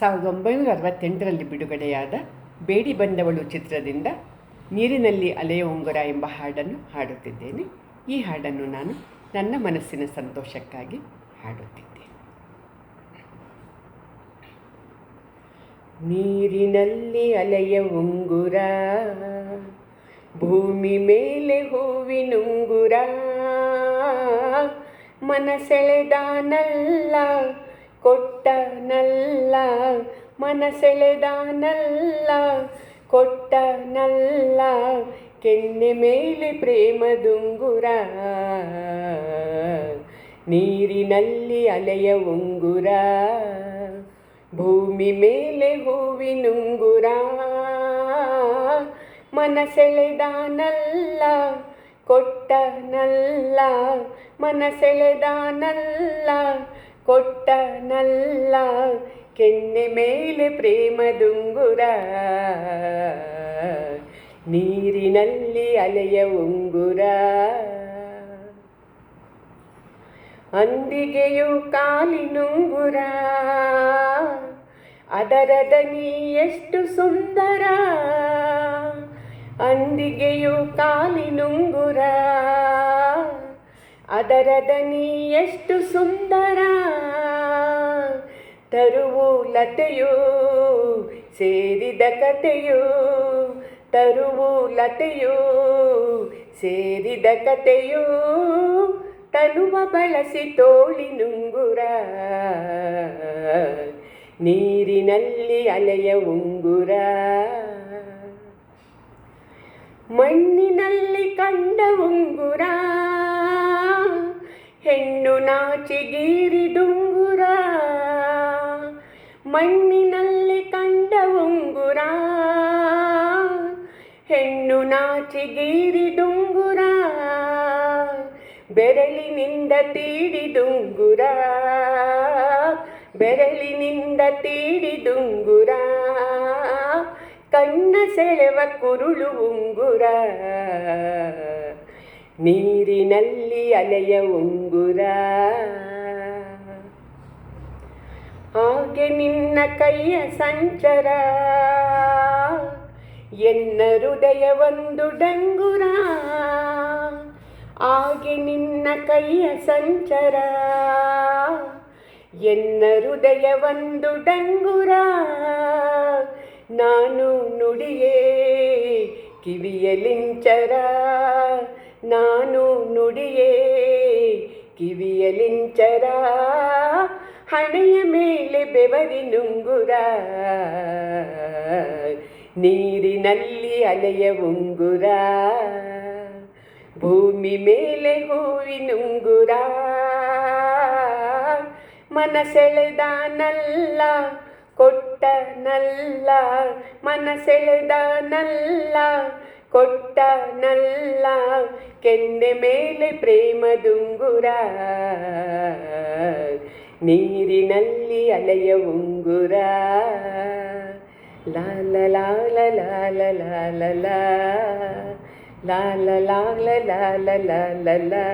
ಸಾವಿರದ ಒಂಬೈನೂರ ಅರವತ್ತೆಂಟರಲ್ಲಿ ಬಿಡುಗಡೆಯಾದ ಬೇಡಿ ಬಂದವಳು ಚಿತ್ರದಿಂದ ನೀರಿನಲ್ಲಿ ಅಲೆಯ ಉಂಗುರ ಎಂಬ ಹಾಡನ್ನು ಹಾಡುತ್ತಿದ್ದೇನೆ. ಈ ಹಾಡನ್ನು ನಾನು ನನ್ನ ಮನಸ್ಸಿನ ಸಂತೋಷಕ್ಕಾಗಿ ಹಾಡುತ್ತಿದ್ದೇನೆ. ನೀರಿನಲ್ಲಿ ಅಲೆಯ ಉಂಗುರ, ಭೂಮಿ ಮೇಲೆ ಹೂವಿನುಂಗುರ, ಮನಸೆಳೆದಾನಲ್ಲ ಕೊಟ್ಟನಲ್ಲ, ಮನಸೆಳೆದಾನಲ್ಲ. ಕೊಟ್ಟನಲ್ಲ, ಕೆನ್ನೆ ಮೇಲೆ ಪ್ರೇಮದುಂಗುರ. ನೀರಿನಲ್ಲಿ ಅಲೆಯ ಉಂಗುರ. ಭೂಮಿ ಮೇಲೆ ಹೂವಿನುಂಗುರ. ಮನಸೆಳೆದಾನಲ್ಲ, ಕೊಟ್ಟನಲ್ಲ. ಮನಸೆಳೆದಾನಲ್ಲ ಕೊಟ್ಟನಲ್ಲ, ಕೆನ್ನೆ ಮೇಲೆ ಪ್ರೇಮದುಂಗುರ ನೀರಿನಲ್ಲಿ ಅಲೆಯ ಉಂಗುರ. ಅಂದಿಗೆಯು ಕಾಲಿನುಂಗುರ. ಅದರ ದನಿ ಎಷ್ಟು ಸುಂದರ. ಅಂದಿಗೆಯು ಕಾಲಿನುಂಗುರ. ಅದರ ದನಿ ಎಷ್ಟು ಸುಂದರ. ತರುವು ಲತೆಯು, ಸೇರಿದ ಕತೆಯು, ತರುವು ಲತೆಯು, ಸೇರಿದ ಕತೆಯು, ತನುವ ಬಳಸಿ ತೋಳಿನುಂಗುರ ನೀರಿನಲ್ಲಿ ಅಲೆಯ ಉಂಗುರ. ಮಣ್ಣಿನಲ್ಲಿ ಕಂಡ ಉಂಗುರ. ಹೆಣ್ಣು ನಾಚಿಗೀರಿದುಂಗುರ ಮಣ್ಣಿನಲ್ಲಿ ಕಂಡ ಉಂಗುರ. ಹೆಣ್ಣು ನಾಚಿಗೀರಿದುಂಗುರ ಬೆರಳಿನಿಂದ ತೀಡಿದುಂಗುರ ಬೆರಳಿನಿಂದ ತೀಡಿದುಂಗುರ ಕಣ್ಣ ಸೆಳೆವ ಕುರುಳು ಉಂಗುರ. ನೀರಿನಲ್ಲಿ ಅಲೆಯ ಉಂಗುರ. ಹಾಗೆ ನಿನ್ನ ಕೈಯ ಸಂಚರ. ಎನ್ನ ಹೃದಯ ಒಂದು ಡಂಗುರ. ಹಾಗೆ ನಿನ್ನ ಕೈಯ ಸಂಚರ. ಎನ್ನ ಹೃದಯ ಒಂದು ಡಂಗುರ. ನಾನು ನುಡಿಯೇ ಕಿವಿಯಲಿಂಚರ ನಾನು ನುಡಿಯೇ ಕಿವಿಯಲಿಂಚರ ಹಣೆಯ ಮೇಲೆ ಬೆವರಿನುಂಗುರ ನೀರಿನಲ್ಲಿ ಅಲೆಯ ಉಂಗುರ ಭೂಮಿ ಮೇಲೆ ಹೂವಿನುಂಗುರ ಮನಸೆಳೆದಾನಲ್ಲ ಕೊಟ್ಟನಲ್ಲ ಮನಸೆಳೆದಾನಲ್ಲ ಕೊಟ್ಟನಲ್ಲ ಕೆನ್ನೆ ಮೇಲೆ ಪ್ರೇಮದುಂಗುರ ನೀರಿನಲ್ಲಿ ಅಲೆಯ ಉಂಗುರ ಲಾಲ ಲಾಲ ಲಾಲ ಲಾಲ ಲಾ ಲಾಲ ಲಾಲ ಲಾಲ ಲಾಲ ಲಾ